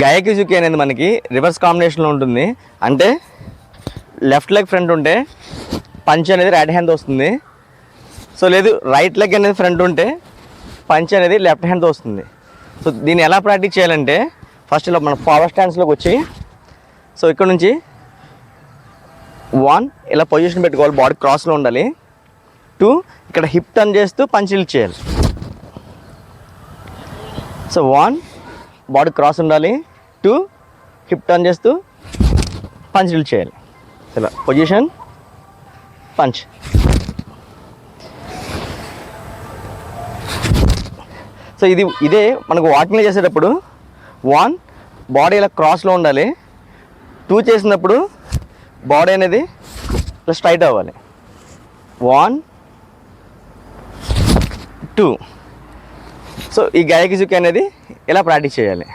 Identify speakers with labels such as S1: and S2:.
S1: గయకిజుకి అనేది మనకి రివర్స్ కాంబినేషన్లో ఉంటుంది. అంటే లెఫ్ట్ లెగ్ ఫ్రంట్ ఉంటే పంచ్ అనేది రైట్ హ్యాండ్ వస్తుంది. సో లేదు రైట్ లెగ్ అనేది ఫ్రంట్ ఉంటే పంచ్ అనేది లెఫ్ట్ హ్యాండ్ వస్తుంది. సో దీన్ని ఎలా ప్రాక్టీస్ చేయాలంటే ఫస్ట్ ఇలా మన పవర్ స్టాండ్స్లోకి వచ్చి సో ఇక్కడ నుంచి వన్ ఇలా పొజిషన్ పెట్టుకోవాలి బాడీ క్రాస్లో ఉండాలి. టూ ఇక్కడ హిప్ టర్న్ చేస్తూ పంచిల్ చేయాలి. సో వన్ బాడీ క్రాస్ ఉండాలి. టూ హిప్ టర్న్ చేస్తూ పంచ్ రిల్ చేయాలి. ఇలా పొజిషన్ పంచ్. సో ఇది ఇదే మనకు వాకింగ్ చేసేటప్పుడు. వన్ బాడీ ఇలా క్రాస్లో ఉండాలి. టూ చేసినప్పుడు బాడీ అనేది ఇలా స్ట్రైట్ అవ్వాలి. One two. సో ఈ గాయకిజుకి అనేది ఎలా ప్రాక్టీస్ చేయాలి?